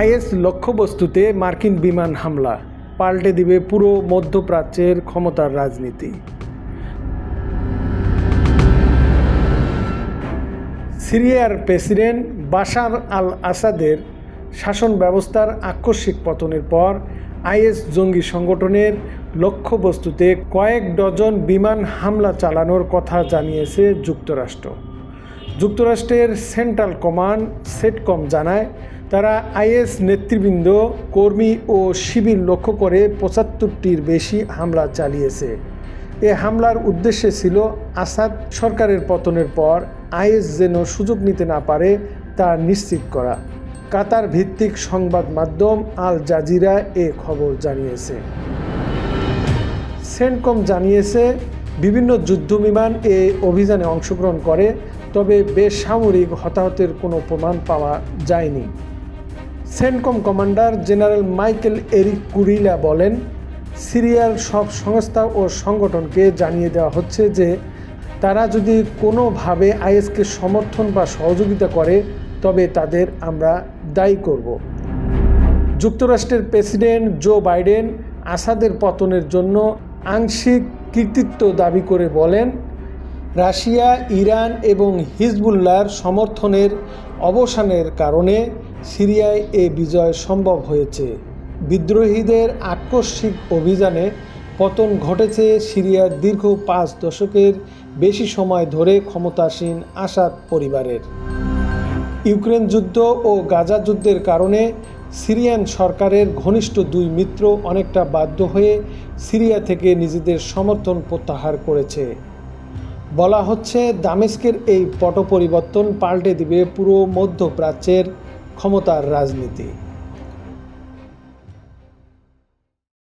Is লক্ষ্যবস্তুতে মার্কিন বিমান হামলা, পাল্টে দিবে পুরো মধ্যপ্রাচ্যের ক্ষমতার রাজনীতি। সিরিয়ার প্রেসিডেন্ট বাশার আল আসাদের শাসন ব্যবস্থার আকস্মিক পতনের পর আইএস জঙ্গি সংগঠনের লক্ষ্যবস্তুতে কয়েক ডজন বিমান হামলা চালানোর কথা জানিয়েছে যুক্তরাষ্ট্র। যুক্তরাষ্ট্রের সেন্ট্রাল কমান্ড, সেটকম জানায়, তারা আইএস নেতৃবৃন্দ, কর্মী ও শিবির লক্ষ্য করে পঁচাত্তরটির বেশি হামলা চালিয়েছে। এ হামলার উদ্দেশ্য ছিল আসাদ সরকারের পতনের পর আইএস যেন সুযোগ নিতে না পারে তা নিশ্চিত করা। কাতার ভিত্তিক সংবাদ মাধ্যম আল জাজিরা এ খবর জানিয়েছে। সেন্টকম জানিয়েছে, বিভিন্ন যুদ্ধবিমান এ অভিযানে অংশগ্রহণ করে তবে বেসামরিক হতাহতের কোনো প্রমাণ পাওয়া যায়নি। CENTCOM commander general Michael Erik Kurilla বলেন, সিরিয়ার সব সংস্থা ও সংগঠনকে জানিয়ে দেওয়া হচ্ছে যে তারা যদি কোনোভাবে আইএসকে সমর্থন বা সহযোগিতা করে, তবে তাদের আমরা দায়ী করব। যুক্তরাষ্ট্রের প্রেসিডেন্ট জো বাইডেন আসাদের পতনের জন্য আংশিক কৃতিত্ব দাবি করে বলেন রাশিয়া, ইরান এবং হিজবুল্লাহর সমর্থনের অবসানের কারণে সিরিয়ায় এ বিজয় সম্ভব হয়েছে। বিদ্রোহীদের আকস্মিক অভিযানে পতন ঘটেছে সিরিয়ার দীর্ঘ পাঁচ দশকের বেশি সময় ধরে ক্ষমতাসীন আসাদ পরিবারের। ইউক্রেন যুদ্ধ ও গাজা যুদ্ধের কারণে সিরিয়ান সরকারের ঘনিষ্ঠ দুই মিত্র অনেকটা বাধ্য হয়ে সিরিয়া থেকে নিজেদের সমর্থন প্রত্যাহার করেছে। বলা হচ্ছে দামেস্কের এই পট পরিবর্তন পাল্টে দিবে পুরো মধ্যপ্রাচ্যের ক্ষমতার রাজনীতি।